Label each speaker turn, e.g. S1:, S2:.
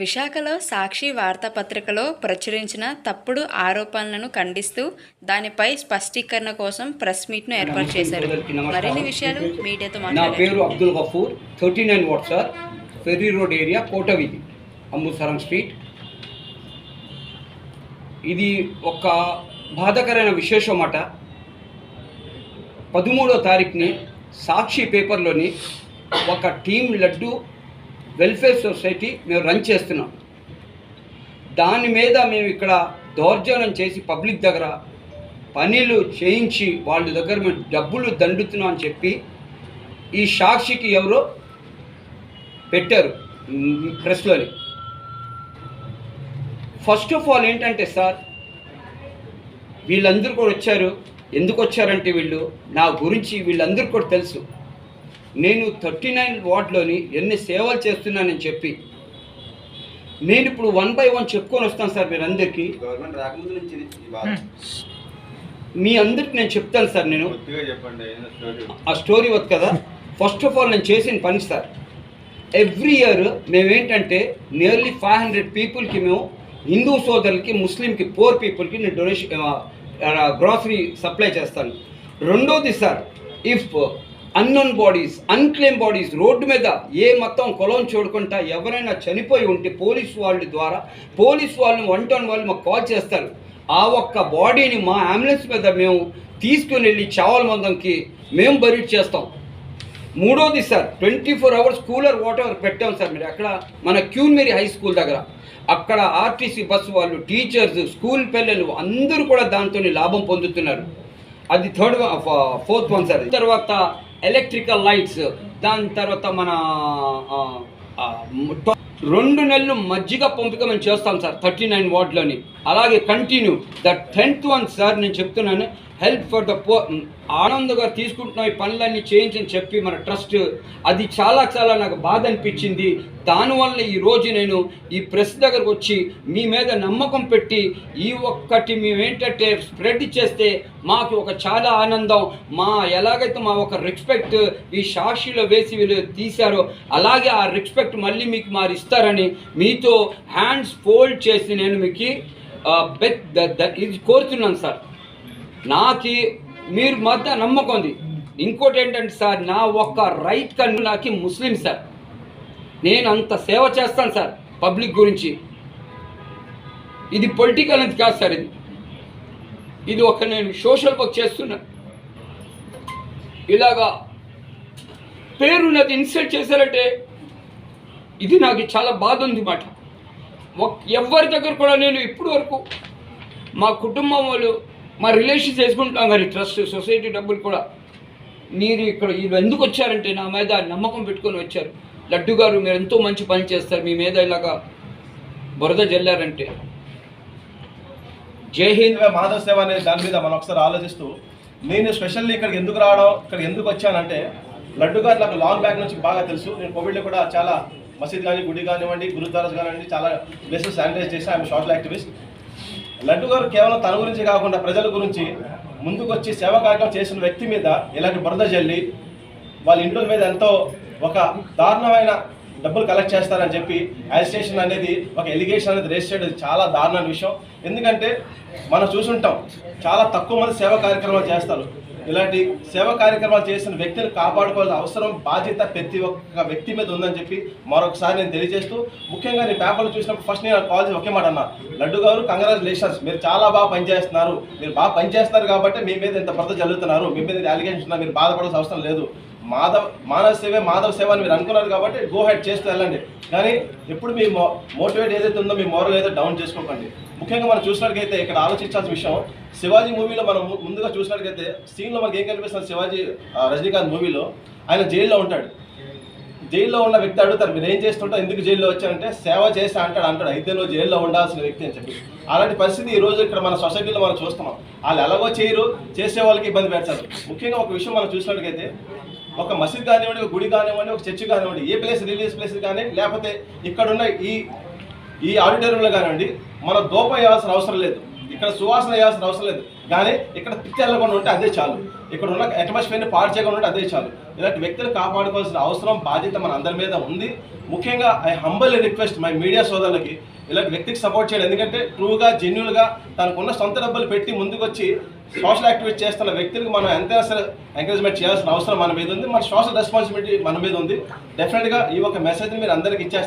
S1: విశాఖలో సాక్షి వార్తాపత్రికలో ప్రచురించిన తప్పుడు ఆరోపణలను ఖండిస్తూ దానిపై స్పష్టీకరణ కోసం ప్రెస్ మీట్ను ఏర్పాటు చేశారు. మరిన్ని విషయాలు మీడియాతో
S2: నా పేరు Abdul Ghafoor thirty nine ward sir ferry road area Kotaveedhi Ambusaram street. ఇది ఒక బాధాకరమైన విశేషం అట పదమూడో తారీఖుని సాక్షి పేపర్లోని ఒక టీం లడ్డు వెల్ఫేర్ సొసైటీ మేము రన్ చేస్తున్నాం. దాని మీద మేము ఇక్కడ దౌర్జన్యం చేసి పబ్లిక్ దగ్గర పనులు చేయించి వాళ్ళ దగ్గర మేము డబ్బులు దండుతున్నాం అని చెప్పి ఈ సాక్షికి ఎవరో పెట్టారు ప్రెస్లోని. ఫస్ట్ ఆఫ్ ఆల్ ఏంటంటే సార్ వీళ్ళందరూ కూడా వచ్చారు. ఎందుకు వచ్చారంటే వీళ్ళు? నా గురించి వీళ్ళందరూ కూడా తెలుసు. నేను థర్టీ నైన్ వార్డ్లోని ఎన్ని సేవలు చేస్తున్నానని చెప్పి నేను ఇప్పుడు వన్ బై వన్ చెప్పుకొని వస్తాను సార్ మీరందరికీ
S3: గవర్నమెంట్ రాకముందు నుంచి ఇది ఈ బాధ
S2: మీ అందరికి నేను చెప్తాను సార్ నేను. ఆ స్టోరీ వద్దు కదా. ఫస్ట్ ఆఫ్ ఆల్ నేను చేసిన పని సార్. ఎవ్రీ ఇయర్ మేమేంటంటే నియర్లీ ఫైవ్ హండ్రెడ్ పీపుల్కి మేము హిందూ సోదరులకి ముస్లింకి పోర్ పీపుల్కి నేను డొనేషన్ గ్రాసరీ సప్లై చేస్తాను. రెండోది sir if unknown bodies unclaim bodies road మీద ఏ మొత్తం కులం చూడకుండా ఎవరైనా చనిపోయి ఉంటే పోలీస్ వాళ్ళ ద్వారా పోలీస్ వాళ్ళని వన్ టౌన్ వాళ్ళు మాకు కాల్ చేస్తారు. ఆ ఒక్క బాడీని మా అంబులెన్స్ మీద మేము తీసుకుని వెళ్ళి చావల మందంకి మేము బరీట్ చేస్తాం. మూడోది sir twenty four hours cooler water పెట్టాం సార్ మీరు. అక్కడ మన క్యూన్మేరీ హై స్కూల్ దగ్గర. అక్కడ ఆర్టీసీ బస్సు వాళ్ళు టీచర్స్ స్కూల్ పిల్లలు అందరూ కూడా దాంతో లాభం పొందుతున్నారు. అది థర్డ్ ఫోర్త్ వన్ సార్. తర్వాత ఎలక్ట్రికల్ లైట్స్ దాని తర్వాత మన రెండు నెలలు మజ్జిగ పంపిక మేము చేస్తాం సార్ థర్టీ నైన్ వార్డ్లోని. అలాగే continue. The tenth one sir నేను చెప్తున్నాను హెల్ప్ ఫర్ ద పో ఆనందంగా తీసుకుంటున్న ఈ పనులన్నీ చేయించని చెప్పి మన ట్రస్ట్ అది చాలా చాలా నాకు బాధ అనిపించింది. దానివల్ల ఈరోజు నేను ఈ ప్రెస్ దగ్గరకు వచ్చి మీ మీద నమ్మకం పెట్టి ఈ ఒక్కటి మేమేంటంటే స్ప్రెడ్ చేస్తే మాకు ఒక చాలా ఆనందం. మా ఎలాగైతే మా ఒక రెస్పెక్ట్ ఈ సాక్షిలో వేసి వీళ్ళు తీశారో అలాగే ఆ రెస్పెక్ట్ మళ్ళీ మీకు మారు ఇస్తారని మీతో హ్యాండ్స్ ఫోల్డ్ చేసి నేను మీకు ఇది కోరుతున్నాను సార్. నాకి మీరు మధ్య నమ్మకం ఉంది. ఇంకోటి ఏంటంటే సార్ నా ఒక్క రైట్ కన్ను నాకు ముస్లిం సార్. నేను అంత సేవ చేస్తాను సార్ పబ్లిక్ గురించి. ఇది పొలిటికల్ అనేది కాదు సార్ ఇది. ఇది ఒక నేను సోషల్ వర్క్ చేస్తున్నా. ఇలాగా పేరున్నది ఇన్సల్ట్ చేశారంటే ఇది నాకు చాలా బాధ ఉంది మాట. ఎవరి దగ్గర కూడా నేను ఇప్పటి వరకు మా కుటుంబం వాళ్ళు మా రిలేషన్స్ చేసుకుంటాం కానీ ట్రస్ట్ సొసైటీ డబ్బులు కూడా. మీరు ఇక్కడ వీళ్ళు ఎందుకు వచ్చారంటే నా మీద నమ్మకం పెట్టుకొని వచ్చారు. లడ్డు గారు మీరు ఎంతో మంచి పని చేస్తారు. మీ మీద ఇలాగా బురద జల్లారంటే. జై హింద్
S4: హింద్ మాధవ సేవ అనే దాని మీద మనం ఒకసారి ఆలోచిస్తూ నేను స్పెషల్లీ ఇక్కడికి ఎందుకు రావడం ఇక్కడ ఎందుకు వచ్చానంటే లడ్డు గారు నాకు లాంగ్ బ్యాక్ నుంచి బాగా తెలుసు. నేను కోవిడ్లో కూడా చాలా మసీద్ కానీ గుడి కానివ్వండి గురుద్వారాస్ కానివ్వండి చాలా ప్లేసెస్ శానిటైజ్ చేసి I'm short activist Laddu garu కేవలం తన గురించి కాకుండా ప్రజల గురించి ముందుకొచ్చి సేవా కార్యక్రమం చేసిన వ్యక్తి మీద ఇలాంటి బురద జల్లి వాళ్ళ ఇంట్లో మీద ఎంతో ఒక దారుణమైన డబ్బులు కలెక్ట్ చేస్తారని చెప్పి అజిస్టేషన్ అనేది ఒక ఎలిగేషన్ అనేది రేస్ చేయడం చాలా దారుణమైన విషయం. ఎందుకంటే మనం చూసుంటాం చాలా తక్కువ మంది సేవా కార్యక్రమాలు చేస్తారు. ఇలాంటి సేవా కార్యక్రమాలు చేసిన వ్యక్తిని కాపాడుకోవాల్సిన అవసరం బాధ్యత ప్రతి ఒక్క వ్యక్తి మీద ఉందని చెప్పి మరొకసారి నేను తెలియజేస్తూ ముఖ్యంగా నేను పేపర్లు చూసినప్పుడు ఫస్ట్ నేను కాల్ చేసి ఒకే మాట అన్నా. లడ్డు గారు కంగ్రాచులేషన్స్ మీరు చాలా బాగా పనిచేస్తున్నారు. మీరు బాగా పనిచేస్తున్నారు కాబట్టి మీ మీద ఇంత భర్త జరుగుతున్నారు మీ మీద అలిగేషన్ మీరు బాధపడాల్సిన అవసరం లేదు. మాధవ్ మానవ సేవే మాధవ సేవ అని మీరు అనుకున్నారు కాబట్టి గో హెడ్ చేస్తూ వెళ్ళండి. కానీ ఎప్పుడు మీ మో మోటివేట్ ఏదైతే ఉందో మీ మోరల్ ఏదో డౌన్ చేసుకోకండి. ముఖ్యంగా మనం చూసినట్టుగైతే ఇక్కడ ఆలోచించాల్సిన విషయం శివాజీ మూవీలో మనం ముందుగా చూసినట్టుగైతే సీన్లో మనకి ఏం కనిపిస్తుంది శివాజీ రజనీకాంత్ మూవీలో? ఆయన జైల్లో ఉంటాడు. జైల్లో ఉన్న వ్యక్తి అడుగుతారు మీరు ఏం చేస్తుంటారు? ఎందుకు జైల్లో వచ్చారంటే సేవ చేస్తా అంటాడు అంటాడు. అయితే నువ్వు జైల్లో ఉండాల్సిన వ్యక్తి అని చెప్పి. అలాంటి పరిస్థితి ఈ రోజు ఇక్కడ మన సొసైటీలో మనం చూస్తున్నాం. వాళ్ళు ఎలాగో చేయరు చేసే వాళ్ళకి ఇబ్బంది పెడతారు. ముఖ్యంగా ఒక విషయం మనం చూసినట్టుగైతే ఒక మసీద్ కానివ్వండి ఒక గుడి కానివ్వండి ఒక చర్చి కానివ్వండి ఏ ప్లేస్ రిలీజియస్ ప్లేస్ కానీ లేకపోతే ఇక్కడున్న ఈ ఈ ఆడిటోరియంలో కానివ్వండి మన దోప వేయాల్సిన అవసరం లేదు. ఇక్కడ సువాసన వేయాల్సిన అవసరం లేదు. కానీ ఇక్కడ పిచ్చి వెళ్ళకుండా ఉంటే అదే చాలు. ఇక్కడ ఉన్న అట్మాస్ఫియర్ని పాడు చేయకుండా ఉంటే అదే చాలు. ఇలాంటి వ్యక్తులు కాపాడుకోవాల్సిన అవసరం బాధ్యత మన అందరి మీద ఉంది. ముఖ్యంగా I humble request my media సోదరులకి ఇలాంటి వ్యక్తికి సపోర్ట్ చేయాలి. ఎందుకంటే ట్రూగా జెన్యున్గా తనకున్న సొంత డబ్బులు పెట్టి ముందుకొచ్చి సోషల్ యాక్టివిటీ చేస్తున్న వ్యక్తులకు మనం ఎంతైనా సరే ఎంకరేజ్మెంట్ చేయాల్సిన అవసరం మన మీద ఉంది. మన సోషల్ రెస్పాన్సిబిలిటీ మన మీద ఉంది. డెఫినెట్గా ఈ ఒక మెసేజ్ మీరు అందరికి ఇచ్చేస్తారు